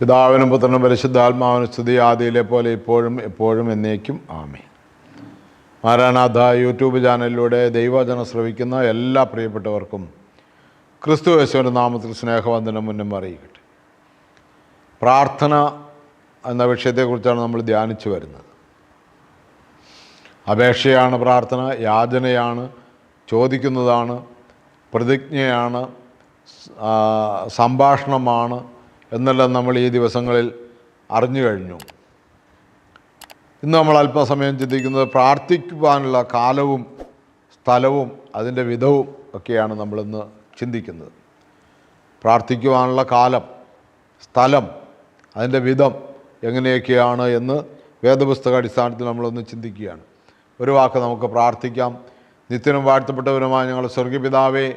പിതാവിനും പുത്രനും പരിശുദ്ധാത്മാവിനും സ്തുതി ആദിയിലെ പോലെ ഇപ്പോഴും എപ്പോഴും എന്നേക്കും. ആമേ മാരാനാഥ യൂട്യൂബ് ചാനലിലൂടെ ദൈവജനം ശ്രവിക്കുന്ന എല്ലാ പ്രിയപ്പെട്ടവർക്കും ക്രിസ്തു യേശുവിന്റെ നാമത്തിൽ സ്നേഹവന്ദനം മുന്നും അറിയിക്കട്ടെ. പ്രാർത്ഥന എന്ന വിഷയത്തെക്കുറിച്ചാണ് നമ്മൾ ധ്യാനിച്ചു വരുന്നത്. അപേക്ഷയാണ് പ്രാർത്ഥന യാചനയാണ് ചോദിക്കുന്നതാണ് പ്രതിജ്ഞയാണ് സംഭാഷണമാണ് എന്നെല്ലാം നമ്മൾ ഈ ദിവസങ്ങളിൽ അറിഞ്ഞു കഴിഞ്ഞു. ഇന്ന് നമ്മൾ അല്പസമയം ചിന്തിക്കുന്നത് പ്രാർത്ഥിക്കുവാനുള്ള കാലവും സ്ഥലവും അതിന്റെ വിധവും ഒക്കെയാണ് നമ്മളിന്ന് ചിന്തിക്കുന്നത്. പ്രാർത്ഥിക്കുവാനുള്ള കാലം സ്ഥലം അതിന്റെ വിധം എങ്ങനെയൊക്കെയാണ് എന്ന് വേദപുസ്തക അടിസ്ഥാനത്തിൽ നമ്മളൊന്ന് ചിന്തിക്കുകയാണ്. ഒരു വാക്ക് നമുക്ക് പ്രാർത്ഥിക്കാം. നിത്യനും വാഴ്ത്തപ്പെട്ടവരുമായി ഞങ്ങൾ സ്വർഗപിതാവേ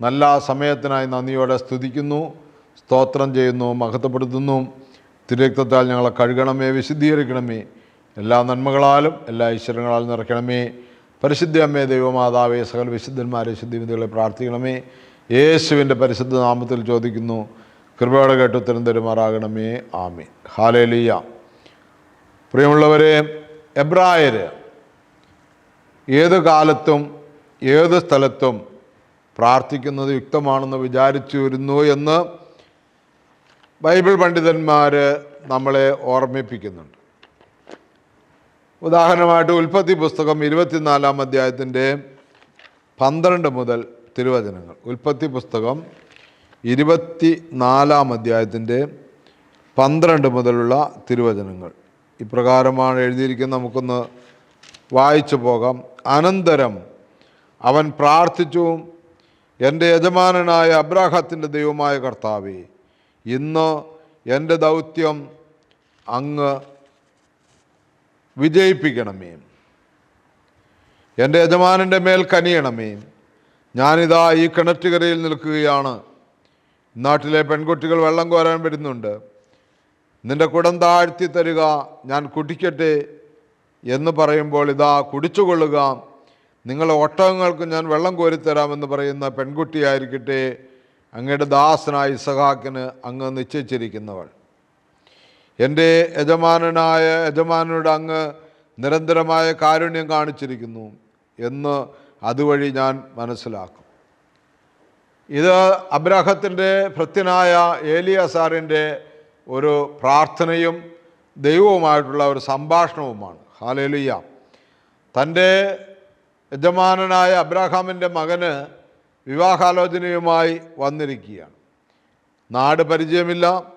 നല്ല സമയത്തിനായി നന്ദിയോടെ സ്തുതിക്കുന്നു. സ്തോത്രം ചെയ്യുന്നു മഹത്വപ്പെടുത്തുന്നു. തിരുരക്തത്താൽ ഞങ്ങളെ കഴുകണമേ വിശുദ്ധീകരിക്കണമേ. എല്ലാ നന്മകളാലും എല്ലാ ഈശ്വരങ്ങളാലും നിറയ്ക്കണമേ. പരിശുദ്ധ അമ്മേ ദൈവമാതാവേ സകല വിശുദ്ധന്മാരെ ശുദ്ധിവിധികളെ പ്രാർത്ഥിക്കണമേ. യേശുവിന്റെ പരിശുദ്ധ നാമത്തിൽ ചോദിക്കുന്നു. കൃപയോടെ കേട്ട് ഉത്തരം തരുമാറാകണമേ. ആമി ഹാലേലിയ. പ്രിയമുള്ളവരെ എബ്രായർ ഏത് കാലത്തും ഏത് സ്ഥലത്തും പ്രാർത്ഥിക്കുന്നത് യുക്തമാണെന്ന് വിചാരിച്ചു വരുന്നു എന്ന് ബൈബിൾ പണ്ഡിതന്മാർ നമ്മളെ ഓർമ്മിപ്പിക്കുന്നുണ്ട്. ഉദാഹരണമായിട്ട് ഉൽപ്പത്തി പുസ്തകം ഇരുപത്തിനാലാം അധ്യായത്തിന്റെ പന്ത്രണ്ട് മുതൽ തിരുവചനങ്ങൾ. ഉൽപ്പത്തി പുസ്തകം ഇരുപത്തി നാലാം അധ്യായത്തിന്റെ പന്ത്രണ്ട് മുതലുള്ള തിരുവചനങ്ങൾ. ഇപ്രകാരമാണ് എഴുതിയിരിക്കുന്നത്. നമുക്കൊന്ന് വായിച്ചു പോകാം. അനന്തരം അവൻ പ്രാർത്ഥിച്ചു എന്റെ യജമാനനായ അബ്രാഹത്തിന്റെ ദൈവമായ കർത്താവേ ഇന്ന് എന്റെ ദൗത്യം അങ്ങ് വിജയിപ്പിക്കണമേ. എന്റെ യജമാനന്റെ മേൽ കനിയണമേ. ഞാനിതാ ഈ കിണറ്റുകരയിൽ നിൽക്കുകയാണ്. നാട്ടിലെ പെൺകുട്ടികൾ വെള്ളം കോരാൻ വരുന്നുണ്ട്. നിന്റെ കുടം താഴ്ത്തി തരിക ഞാൻ കുടിക്കട്ടെ എന്ന് പറയുമ്പോൾ ഇതാ കുടിച്ചുകൊള്ളുക. നിങ്ങളെ ഒട്ടകങ്ങൾക്ക് ഞാൻ വെള്ളം കോരിത്തരാമെന്ന് പറയുന്ന പെൺകുട്ടിയായിരിക്കട്ടെ. അങ്ങയുടെ ദാസനായ ഇസഹാക്കിന് അങ്ങ് നിശ്ചയിച്ചിരിക്കുന്നവൾ. എന്റെ യജമാനനായ യജമാനോട് അങ്ങ് നിരന്തരമായ കാരുണ്യം കാണിച്ചിരിക്കുന്നു എന്ന് അതുവഴി ഞാൻ മനസ്സിലാക്കും. ഇത് അബ്രാഹത്തിന്റെ ഭൃത്യനായ ഏലിയാസാറിന്റെ ഒരു പ്രാർത്ഥനയും ദൈവവുമായിട്ടുള്ള ഒരു സംഭാഷണവുമാണ്. ഹാലേലിയ. തന്റെ യജമാനനായ അബ്രാഹാമിന്റെ മകന് വിവാഹാലോചനയുമായി വന്നിരിക്കുകയാണ്. നാട് പരിചയമില്ല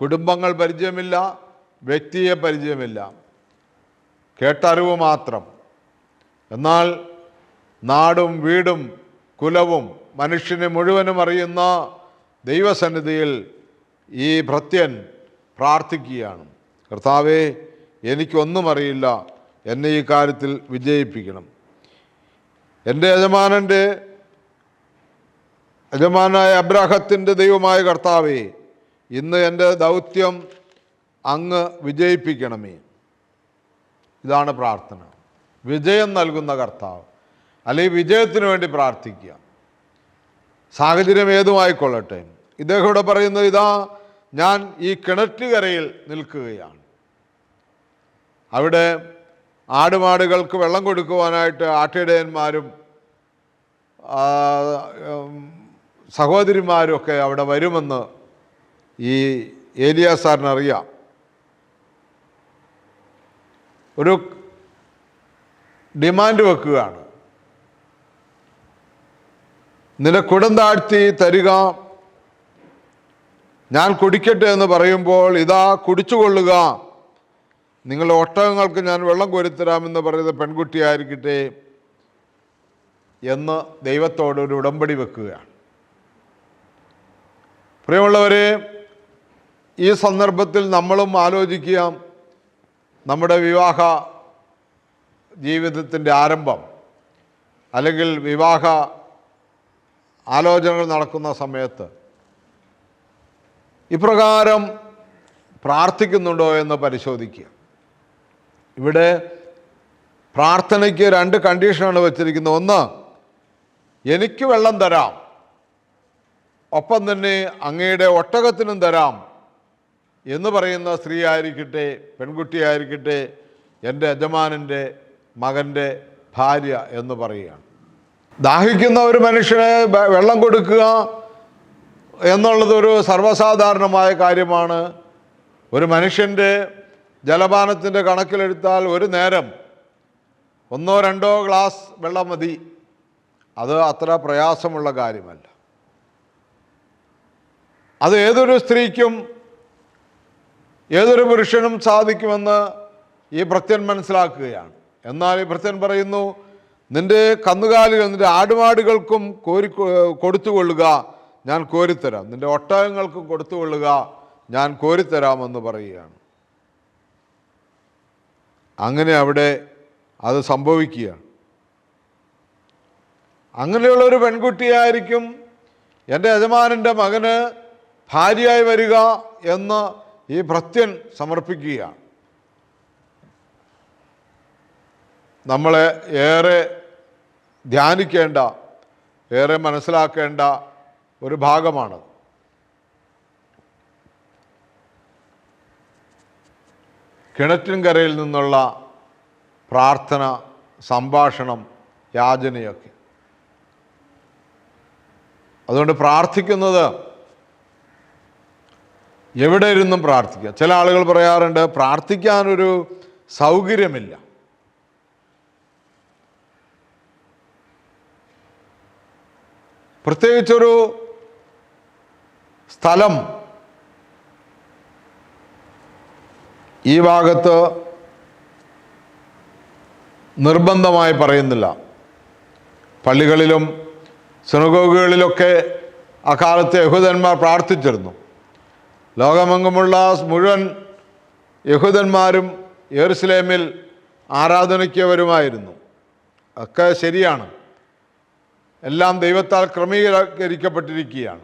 കുടുംബങ്ങൾ പരിചയമില്ല വ്യക്തിയെ പരിചയമില്ല. കേട്ടറിവ് മാത്രം. എന്നാൽ നാടും വീടും കുലവും മനുഷ്യനെ മുഴുവനും അറിയുന്ന ദൈവസന്നിധിയിൽ ഈ ഭൃത്യൻ പ്രാർത്ഥിക്കുകയാണ്. കർത്താവേ എനിക്കൊന്നും അറിയില്ല. എന്നെ ഈ കാര്യത്തിൽ വിജയിപ്പിക്കണം. എന്റെ യജമാനന്റെ യജമാനായ അബ്രാഹത്തിന്റെ ദൈവമായ കർത്താവേ ഇന്ന് എന്റെ ദൗത്യം അങ്ങ് വിജയിപ്പിക്കണമേ. ഇതാണ് പ്രാർത്ഥന. വിജയം നൽകുന്ന കർത്താവ്. അല്ലെങ്കിൽ വിജയത്തിന് വേണ്ടി പ്രാർത്ഥിക്കുക. സാഹചര്യം ഏതുമായിക്കൊള്ളട്ടെ. ഇദ്ദേഹം ഇവിടെ പറയുന്നത് ഇതാ ഞാൻ ഈ കിണറ്റുകരയിൽ നിൽക്കുകയാണ്. അവിടെ ആടുമാടുകൾക്ക് വെള്ളം കൊടുക്കുവാനായിട്ട് ആട്ടിടയന്മാരും ആ, ഉം, സഹോദരിമാരും ഒക്കെ അവിടെ വരുമെന്ന് ഈ ഏലിയ സാറിനറിയാം ഒരു ഡിമാൻഡ് വെക്കുകയാണ്. നിനക്കുടം താഴ്ത്തി തരിക. ഞാൻ കുടിക്കട്ടെ എന്ന് പറയുമ്പോൾ ഇതാ കുടിച്ചുകൊള്ളുക. നിങ്ങളുടെ ഒട്ടകങ്ങൾക്ക് ഞാൻ വെള്ളം കോരിത്തരാമെന്ന് പറയുന്ന പെൺകുട്ടിയായിരിക്കട്ടെ എന്ന് ദൈവത്തോട് ഒരു ഉടമ്പടി വെക്കുകയാണ്. പ്രിയമുള്ളവരെ ഈ സന്ദർഭത്തിൽ നമ്മളും ആലോചിക്കുക നമ്മുടെ വിവാഹ ജീവിതത്തിന്റെ ആരംഭം അല്ലെങ്കിൽ വിവാഹ ആലോചനകൾ നടക്കുന്ന സമയത്ത് ഇപ്രകാരം പ്രാർത്ഥിക്കുന്നുണ്ടോ എന്ന് പരിശോധിക്കുക. ഇവിടെ പ്രാർത്ഥനയ്ക്ക് രണ്ട് കണ്ടീഷനാണ് വച്ചിരിക്കുന്നത്. ഒന്ന് എനിക്ക് വെള്ളം തരാം. ഒപ്പം തന്നെ അങ്ങയുടെ ഒട്ടകത്തിനും തരാം എന്ന് പറയുന്ന സ്ത്രീ ആയിരിക്കട്ടെ പെൺകുട്ടിയായിരിക്കട്ടെ എന്റെ യജമാനന്റെ മകന്റെ ഭാര്യ എന്ന് പറയുകയാണ്. ദാഹിക്കുന്ന ഒരു മനുഷ്യന് വെള്ളം കൊടുക്കുക എന്നുള്ളത് ഒരു സർവസാധാരണമായ കാര്യമാണ്. ഒരു മനുഷ്യന്റെ ജലപാനത്തിന്റെ കണക്കിലെടുത്താൽ ഒരു നേരം ഒന്നോ രണ്ടോ ഗ്ലാസ് വെള്ളം മതി. അത് അത്ര പ്രയാസമുള്ള കാര്യമല്ല. അത് ഏതൊരു സ്ത്രീക്കും ഏതൊരു പുരുഷനും സാധിക്കുമെന്ന് ഈ ഭൃത്യൻ മനസ്സിലാക്കുകയാണ്. എന്നാൽ ഈ ഭൃത്യൻ പറയുന്നു നിന്റെ കന്നുകാലികൾ നിന്റെ ആടുമാടുകൾക്കും കോരി കൊടുത്തുകൊള്ളുക ഞാൻ കോരിത്തരാം. നിന്റെ ഒട്ടകങ്ങൾക്കും കൊടുത്തുകൊള്ളുക ഞാൻ കോരിത്തരാമെന്ന് പറയുകയാണ്. അങ്ങനെ അവിടെ അത് സംഭവിക്കുകയാണ്. അങ്ങനെയുള്ള ഒരു പെൺകുട്ടിയായിരിക്കും എന്റെ യജമാനന്റെ മകന് ഭാര്യയായി വരിക എന്ന് ഈ ഭൃത്യൻ സമർപ്പിക്കുകയാണ്. നമ്മളെ ഏറെ ധ്യാനിക്കേണ്ട ഏറെ മനസ്സിലാക്കേണ്ട ഒരു ഭാഗമാണ്. കിണറ്റിൻകരയിൽ നിന്നുള്ള പ്രാർത്ഥന സംഭാഷണം യാചനയൊക്കെ. അതുകൊണ്ട് പ്രാർത്ഥിക്കുന്നത് എവിടെ ഇരുന്നും പ്രാർത്ഥിക്കുക. ചില ആളുകൾ പറയാറുണ്ട് പ്രാർത്ഥിക്കാനൊരു സൗകര്യമില്ല. പ്രത്യേകിച്ചൊരു സ്ഥലം ഈ ഭാഗത്ത് നിർബന്ധമായി പറയുന്നില്ല. പള്ളികളിലും സിനഗോഗുകളിലൊക്കെ അക്കാലത്തെ യഹൂദന്മാർ പ്രാർത്ഥിച്ചിരുന്നു. ലോകമെങ്ങുമുള്ള മുഴുവൻ യഹൂദന്മാരും യെറുസലേമിൽ ആരാധനയ്ക്കവരുമായിരുന്നു. ഒക്കെ ശരിയാണ്. എല്ലാം ദൈവത്താൽ ക്രമീകരിക്കപ്പെട്ടിരിക്കുകയാണ്.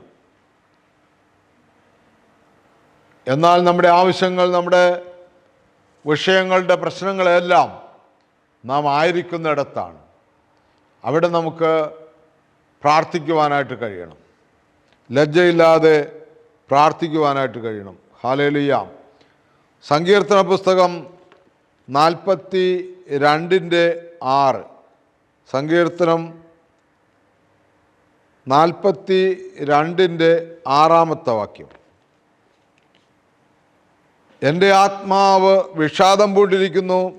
എന്നാൽ നമ്മുടെ ആവശ്യങ്ങൾ നമ്മുടെ വിഷയങ്ങളുടെ പ്രശ്നങ്ങളെല്ലാം നാം ആയിരിക്കുന്നിടത്താണ്. അവിടെ നമുക്ക് പ്രാർത്ഥിക്കുവാനായിട്ട് കഴിയണം. ലജ്ജയില്ലാതെ പ്രാർത്ഥിക്കുവാനായിട്ട് കഴിയണം. ഹാലേലിയ സങ്കീർത്തന പുസ്തകം നാൽപ്പത്തി രണ്ടിന്റെ ആറ്. സങ്കീർത്തനം നാൽപ്പത്തി രണ്ടിന്റെ ആറാമത്തെ വാക്യം. എന്റെ ആത്മാവ് വിഷാദം പൂണ്ടിരിക്കുന്നു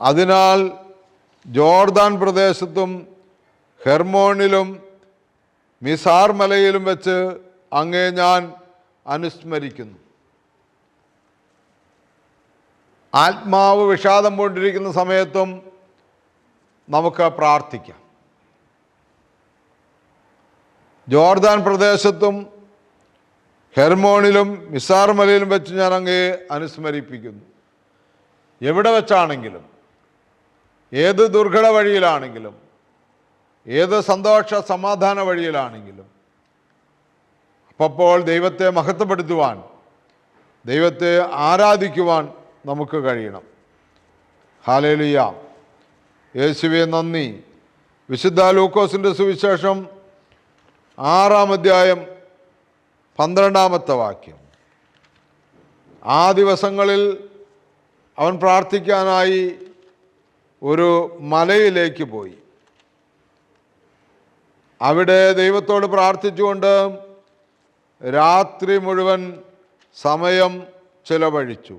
അതിനാൽ ജോർദാൻ പ്രദേശത്തും ഹെർമോണിലും മിസാർ മലയിലും വെച്ച് അങ്ങേ ഞാൻ അനുസ്മരിക്കുന്നു. ആത്മാവ് വിഷാദം കൊണ്ടിരിക്കുന്ന സമയത്തും നമുക്ക് പ്രാർത്ഥിക്കാം. ജോർദാൻ പ്രദേശത്തും ഹെർമോണിലും മിസാർമലയിലും വെച്ച് ഞാൻ അങ്ങേ അനുസ്മരിപ്പിക്കുന്നു. എവിടെ വെച്ചാണെങ്കിലും ഏത് ദുർഘട വഴിയിലാണെങ്കിലും ഏത് സന്തോഷ സമാധാന വഴിയിലാണെങ്കിലും അപ്പോൾ ദൈവത്തെ മഹത്വപ്പെടുത്തുവാൻ ദൈവത്തെ ആരാധിക്കുവാൻ നമുക്ക് കഴിയണം. ഹാലേലിയ. യേശുവെ നന്ദി. വിശുദ്ധ ലൂക്കോസിന്റെ സുവിശേഷം ആറാം അധ്യായം പന്ത്രണ്ടാമത്തെ വാക്യം. ആ ദിവസങ്ങളിൽ അവൻ പ്രാർത്ഥിക്കാനായി ഒരു മലയിലേക്ക് പോയി. അവിടെ ദൈവത്തോട് പ്രാർത്ഥിച്ചുകൊണ്ട് രാത്രി മുഴുവൻ സമയം ചിലവഴിച്ചു.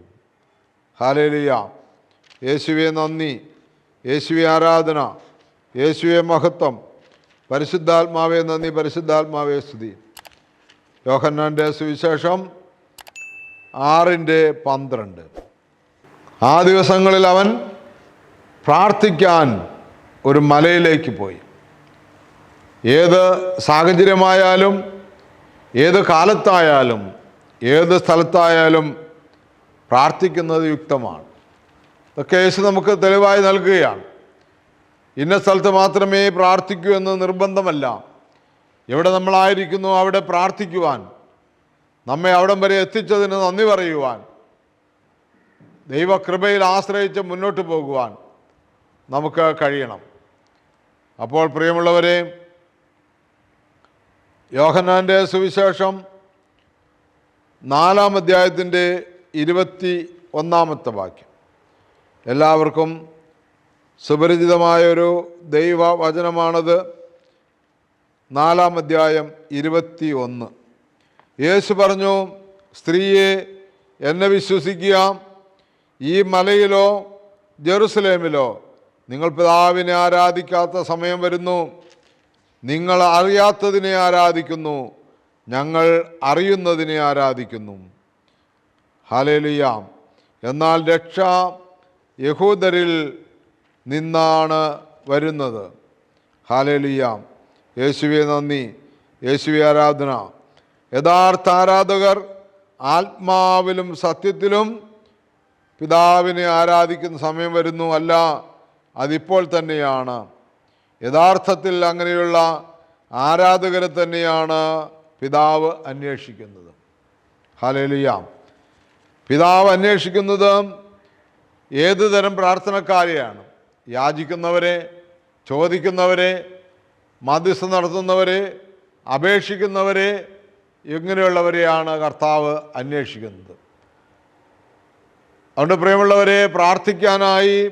ഹാലേലിയ. യേശുവെ നന്ദി. യേശുവെ ആരാധന. യേശുവെ മഹത്വം. പരിശുദ്ധാത്മാവെ നന്ദി പരിശുദ്ധാത്മാവെ സ്തുതി. യോഹന്നാന്റെ സുവിശേഷം ആറിന്റെ പന്ത്രണ്ട്. ആ ദിവസങ്ങളിൽ അവൻ പ്രാർത്ഥിക്കാൻ ഒരു മലയിലേക്ക് പോയി. ഏത് സാഹചര്യമായാലും ഏത് കാലത്തായാലും ഏത് സ്ഥലത്തായാലും പ്രാർത്ഥിക്കുന്നത് യുക്തമാണ്. ഇതൊക്കെ യേശു നമുക്ക് തെളിവായി നൽകുകയാണ്. ഇന്ന സ്ഥലത്ത് മാത്രമേ പ്രാർത്ഥിക്കൂ എന്ന് നിർബന്ധമല്ല. എവിടെ നമ്മളായിരിക്കുന്നു അവിടെ പ്രാർത്ഥിക്കുവാൻ. നമ്മെ അവിടം വരെ എത്തിച്ചതിന് നന്ദി പറയുവാൻ. ദൈവകൃപയിൽ ആശ്രയിച്ച് മുന്നോട്ട് പോകുവാൻ നമുക്ക് കഴിയണം. അപ്പോൾ പ്രിയമുള്ളവരെ യോഹന്നാന്റെ സുവിശേഷം നാലാം അധ്യായത്തിന്റെ ഇരുപത്തി ഒന്നാമത്തെ വാക്യം. എല്ലാവർക്കും സുപരിചിതമായൊരു ദൈവ വചനമാണത് നാലാം അധ്യായം ഇരുപത്തി ഒന്ന് യേശു പറഞ്ഞു സ്ത്രീയെ എന്നെ വിശ്വസിക്കുക. ഈ മലയിലോ ജെറുസലേമിലോ നിങ്ങൾ പിതാവിനെ ആരാധിക്കാത്ത സമയം വരുന്നു. നിങ്ങൾ അറിയാത്തതിനെ ആരാധിക്കുന്നു ഞങ്ങൾ അറിയുന്നതിനെ ആരാധിക്കുന്നു. ഹാലേലുയാം എന്നാൽ രക്ഷ യഹൂദരിൽ നിന്നാണ് വരുന്നത്. ഹാലേലുയാം യേശുവെ നന്ദി. യേശുവെ ആരാധന. യഥാർത്ഥ ആരാധകർ ആത്മാവിലും സത്യത്തിലും പിതാവിനെ ആരാധിക്കുന്ന സമയം വരുന്നു അല്ല അതിപ്പോൾ തന്നെയാണ്. യഥാർത്ഥത്തിൽ അങ്ങനെയുള്ള ആരാധകരെ തന്നെയാണ് പിതാവ് അന്വേഷിക്കുന്നത്. ഹാലേലുയാം പിതാവ് അന്വേഷിക്കുന്നത് ഏത് തരം പ്രാർത്ഥനക്കാരെയാണ്? യാചിക്കുന്നവരെ ചോദിക്കുന്നവരെ മധ്യസ്ഥം നടത്തുന്നവരെ അപേക്ഷിക്കുന്നവരെ ഇങ്ങനെയുള്ളവരെയാണ് കർത്താവ് അന്വേഷിക്കുന്നത്? അതുകൊണ്ട് പ്രിയമുള്ളവരെ പ്രാർത്ഥിക്കാനായി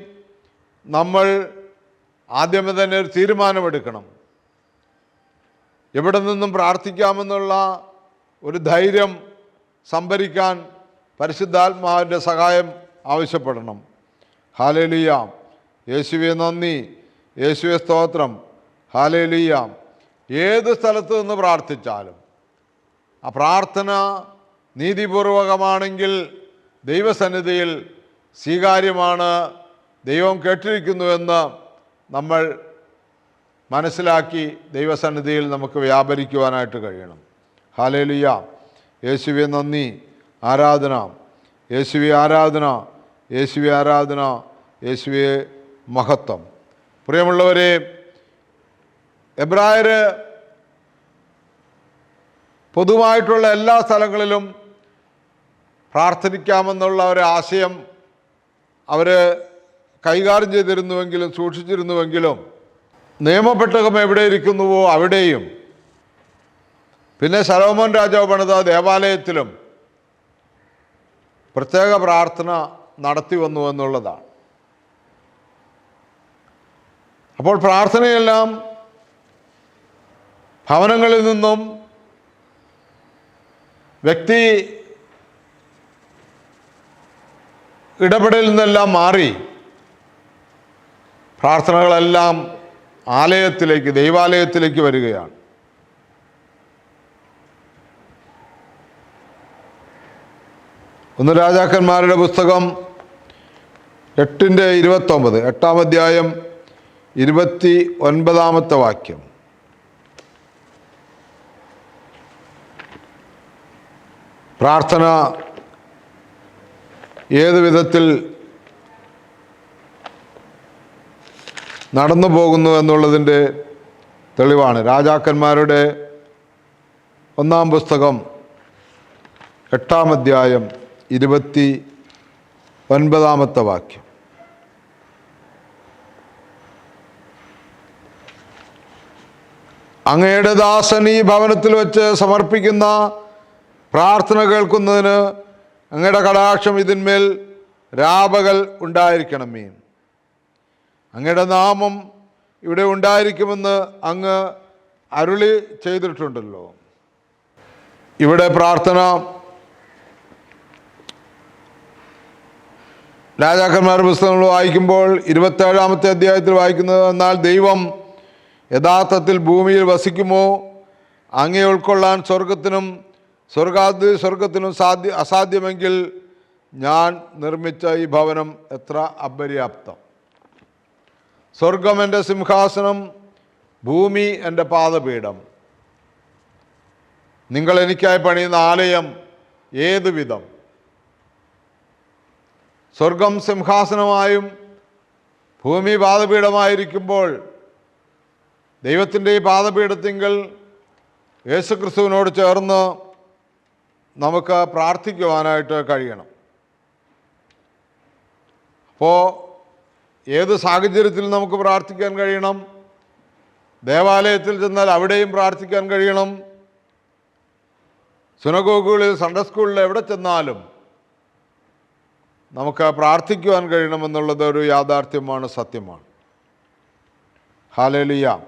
നമ്മൾ ആദ്യമേ തന്നെ ഒരു തീരുമാനമെടുക്കണം. എവിടെ നിന്നും പ്രാർത്ഥിക്കാമെന്നുള്ള ഒരു ധൈര്യം സംഭരിക്കാൻ പരിശുദ്ധാത്മാവിന്റെ സഹായം ആവശ്യപ്പെടണം. ഹാലേലിയ. യേശുവെ നന്ദി. യേശുവെ സ്തോത്രം. ഹാലേലിയ. ഏത് സ്ഥലത്ത് നിന്ന് പ്രാർത്ഥിച്ചാലും. ആ പ്രാർത്ഥന നീതിപൂർവകമാണെങ്കിൽ ദൈവസന്നിധിയിൽ സ്വീകാര്യമാണ് ദൈവം കേട്ടിരിക്കുന്നുവെന്ന് നമ്മൾ മനസ്സിലാക്കി ദൈവസന്നിധിയിൽ നമുക്ക് വ്യാപരിക്കുവാനായിട്ട് കഴിയണം. ഹാലേലുയ യേശുവെ നന്ദി. ആരാധന. യേശുവെ ആരാധന. യേശുവെ ആരാധന. യേശുവെ മഹത്വം. പ്രിയമുള്ളവരെ എബ്രായർ പൊതുവായിട്ടുള്ള എല്ലാ സ്ഥലങ്ങളിലും പ്രാർത്ഥിക്കാമെന്നുള്ള ഒരു ആശയം അവർ കൈകാര്യം ചെയ്തിരുന്നുവെങ്കിലും സൂക്ഷിച്ചിരുന്നുവെങ്കിലും നിയമപ്പെട്ടകം എവിടെ ഇരിക്കുന്നുവോ അവിടെയും. പിന്നെ സലോമോൻ രാജാവ് പണിത ദേവാലയത്തിലും പ്രത്യേക പ്രാർത്ഥന നടത്തി വന്നു എന്നുള്ളതാണ്. അപ്പോൾ പ്രാർത്ഥനയെല്ലാം ഭവനങ്ങളിൽ നിന്നും വ്യക്തി ഇടപെടലിൽ നിന്നെല്ലാം മാറി. പ്രാർത്ഥനകളെല്ലാം ആലയത്തിലേക്ക് ദൈവാലയത്തിലേക്ക് വരികയാണ്. ഒന്ന് രാജാക്കന്മാരുടെ പുസ്തകം എട്ടിന്റെ ഇരുപത്തൊമ്പത് എട്ടാം അധ്യായം ഇരുപത്തി ഒൻപതാമത്തെ വാക്യം. പ്രാർത്ഥന ഏത് വിധത്തിൽ നടന്നു പോകുന്നു എന്നുള്ളതിന്റെ തെളിവാണ്. രാജാക്കന്മാരുടെ ഒന്നാം പുസ്തകം എട്ടാം അധ്യായം ഇരുപത്തി ഒൻപതാമത്തെ വാക്യം. അങ്ങയുടെ ദാസൻ ഈ ഭവനത്തിൽ വെച്ച് സമർപ്പിക്കുന്ന പ്രാർത്ഥന കേൾക്കുന്നതിന് അങ്ങയുടെ കടാക്ഷം ഇതിന്മേൽ രാപകൽ ഉണ്ടായിരിക്കണമേ. അങ്ങയുടെ നാമം ഇവിടെ ഉണ്ടായിരിക്കുമെന്ന് അങ്ങ് അരുളി ചെയ്തിട്ടുണ്ടല്ലോ. ഇവിടെ പ്രാർത്ഥന രാജാക്കന്മാരുടെ പുസ്തകങ്ങൾ വായിക്കുമ്പോൾ ഇരുപത്തേഴാമത്തെ അധ്യായത്തിൽ വായിക്കുന്നത് എന്നാൽ ദൈവം യഥാർത്ഥത്തിൽ ഭൂമിയിൽ വസിക്കുമോ? അങ്ങേ ഉൾക്കൊള്ളാൻ സ്വർഗത്തിനും സ്വർഗാദി സ്വർഗത്തിനും സാധ്യ അസാധ്യമെങ്കിൽ ഞാൻ നിർമ്മിച്ച ഈ ഭവനം എത്ര അപര്യാപ്തം? സ്വർഗം എന്റെ സിംഹാസനം ഭൂമി എന്റെ പാദപീഠം. നിങ്ങൾ എനിക്കായി പണിയുന്ന ആലയം ഏതുവിധം സ്വർഗം സിംഹാസനമായും ഭൂമി പാദപീഠമായിരിക്കുമ്പോൾ ദൈവത്തിന്റെ ഈ പാദപീഠത്തിങ്കിൽ യേശുക്രിസ്തുവിനോട് ചേർന്ന് നമുക്ക് പ്രാർത്ഥിക്കുവാനായിട്ട് കഴിയണം. അപ്പോൾ ഏത് സാഹചര്യത്തിൽ നമുക്ക് പ്രാർത്ഥിക്കാൻ കഴിയണം? ദേവാലയത്തിൽ ചെന്നാൽ അവിടെയും പ്രാർത്ഥിക്കാൻ കഴിയണം. സുനഗോഗുകളിൽ സൺഡേ സ്കൂളിൽ എവിടെ ചെന്നാലും നമുക്ക് പ്രാർത്ഥിക്കുവാൻ കഴിയണമെന്നുള്ളത് ഒരു യാഥാർത്ഥ്യമാണ് സത്യമാണ്. ഹാലേലിയ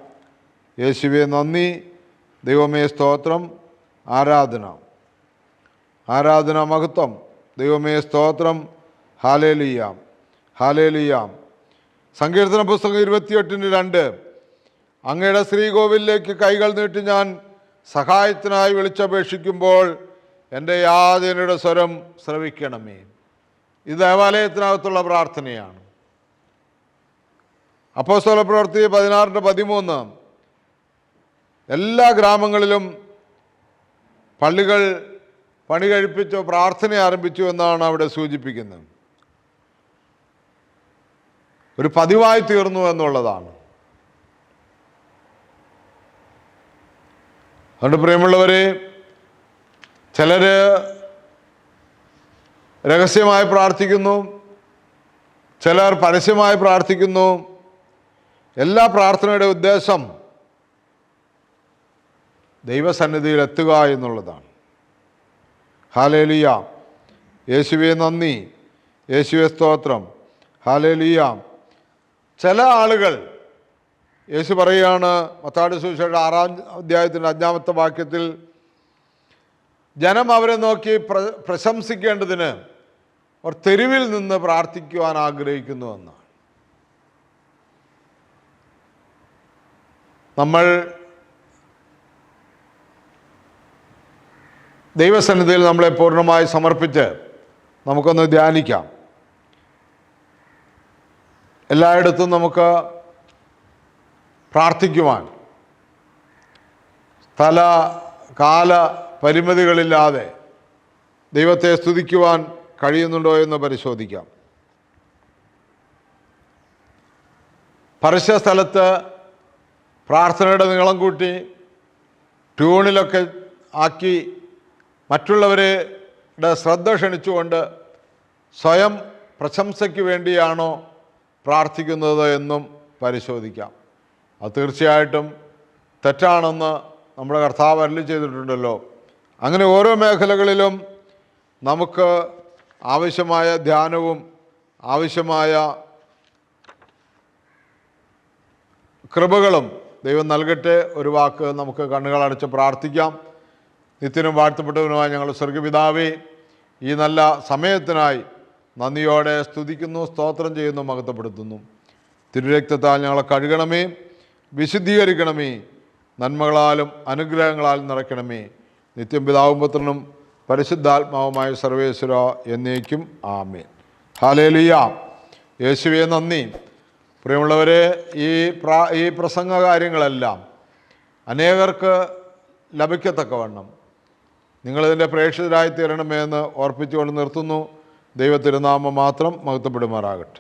യേശുവെ നന്ദി. ദൈവമേ സ്തോത്രം. ആരാധന. ആരാധന മഹത്വം. ദൈവമേ സ്തോത്രം. ഹാലേലിയാം ഹാലേലിയ സങ്കീർത്തന പുസ്തകം ഇരുപത്തിയെട്ടിന് രണ്ട്. അങ്ങയുടെ ശ്രീകോവിലേക്ക് കൈകൾ നീട്ടി ഞാൻ സഹായത്തിനായി വിളിച്ചപേക്ഷിക്കുമ്പോൾ എന്റെ യാതനയുടെ സ്വരം ശ്രവിക്കണമേ ഇത് ദേവാലയത്തിനകത്തുള്ള പ്രാർത്ഥനയാണ്. അപ്പോസ്തല പ്രവൃത്തി പതിനാറിന്റെ പതിമൂന്ന്. എല്ലാ ഗ്രാമങ്ങളിലും പള്ളികൾ പണി കഴിപ്പിച്ചോ പ്രാർത്ഥന ആരംഭിച്ചു എന്നാണ് അവിടെ സൂചിപ്പിക്കുന്നത്. ഒരു പതിവായി തീർന്നു എന്നുള്ളതാണ്. അതുകൊണ്ട് പ്രിയമുള്ളവരെ ചിലർ രഹസ്യമായി പ്രാർത്ഥിക്കുന്നു ചിലർ പരസ്യമായി പ്രാർത്ഥിക്കുന്നു. എല്ലാ പ്രാർത്ഥനയുടെ ഉദ്ദേശം ദൈവസന്നിധിയിൽ എത്തുക എന്നുള്ളതാണ്. ഹാലേലിയ. യേശുവെ നന്ദി. യേശുവെ സ്തോത്രം. ഹാലേലിയ. ചില ആളുകൾ യേശു പറയുകയാണ് മത്താടി സുവിശേഷ ആറാം അധ്യായത്തിന്റെ അഞ്ചാമത്തെ വാക്യത്തിൽ ജനം അവരെ നോക്കി പ്ര പ്രശംസിക്കേണ്ടതിന് അവർ തെരുവിൽ നിന്ന് പ്രാർത്ഥിക്കുവാൻ ആഗ്രഹിക്കുന്നു എന്നാണ്. നമ്മൾ ദൈവസന്നിധിയിൽ നമ്മളെ പൂർണമായി സമർപ്പിച്ച് നമുക്കൊന്ന് ധ്യാനിക്കാം. എല്ലായിടത്തും നമുക്ക് പ്രാർത്ഥിക്കുവാൻ. സ്ഥല കാല പരിമിതികളില്ലാതെ ദൈവത്തെ സ്തുതിക്കുവാൻ കഴിയുന്നുണ്ടോ എന്ന് പരിശോധിക്കാം. പരസ്യ സ്ഥലത്ത് പ്രാർത്ഥനയുടെ നീളം കൂട്ടി ട്യൂണിലൊക്കെ ആക്കി മറ്റുള്ളവരുടെ ശ്രദ്ധ ക്ഷണിച്ചുകൊണ്ട് സ്വയം പ്രശംസയ്ക്ക് വേണ്ടിയാണോ പ്രാർത്ഥിക്കുന്നത് എന്നും പരിശോധിക്കാം. അത് തീർച്ചയായിട്ടും തെറ്റാണെന്ന് നമ്മുടെ കർത്താവ് അരളി ചെയ്തിട്ടുണ്ടല്ലോ. അങ്ങനെ ഓരോ മേഖലകളിലും നമുക്ക് ആവശ്യമായ ധ്യാനവും ആവശ്യമായ കൃപകളും ദൈവം നൽകട്ടെ ഒരു വാക്ക് നമുക്ക് കണ്ണുകളടച്ച് പ്രാർത്ഥിക്കാം. നിത്യനും വാഴ്ത്തപ്പെട്ടവനുമായി ഞങ്ങൾ സ്വർഗപിതാവേ ഈ നല്ല സമയത്തിനായി നന്ദിയോടെ സ്തുതിക്കുന്നു സ്തോത്രം ചെയ്യുന്നു മഹത്വപ്പെടുത്തുന്നു. തിരുരക്തത്താൽ ഞങ്ങളെ കഴുകണമേ വിശുദ്ധീകരിക്കണമേ നന്മകളാലും അനുഗ്രഹങ്ങളാലും നിറയ്ക്കണമേ. നിത്യം പിതാവും പുത്രനും പരിശുദ്ധാത്മാവുമായ സർവേശ്വര എന്നേക്കും ആമേൻ. ഹാലേലിയ യേശുവെ നന്ദി. പ്രിയമുള്ളവരെ ഈ പ്രാ ഈ പ്രസംഗ കാര്യങ്ങളെല്ലാം അനേകർക്ക് ലഭിക്കത്തക്കവണ്ണം. നിങ്ങളിതിന്റെ പ്രേക്ഷിതരായി തീരണമേ എന്ന് ഓർപ്പിച്ചുകൊണ്ട് നിർത്തുന്നു. ദൈവത്തിരുനാമം മാത്രം മഹത്വപ്പെടുമാറാകട്ടെ.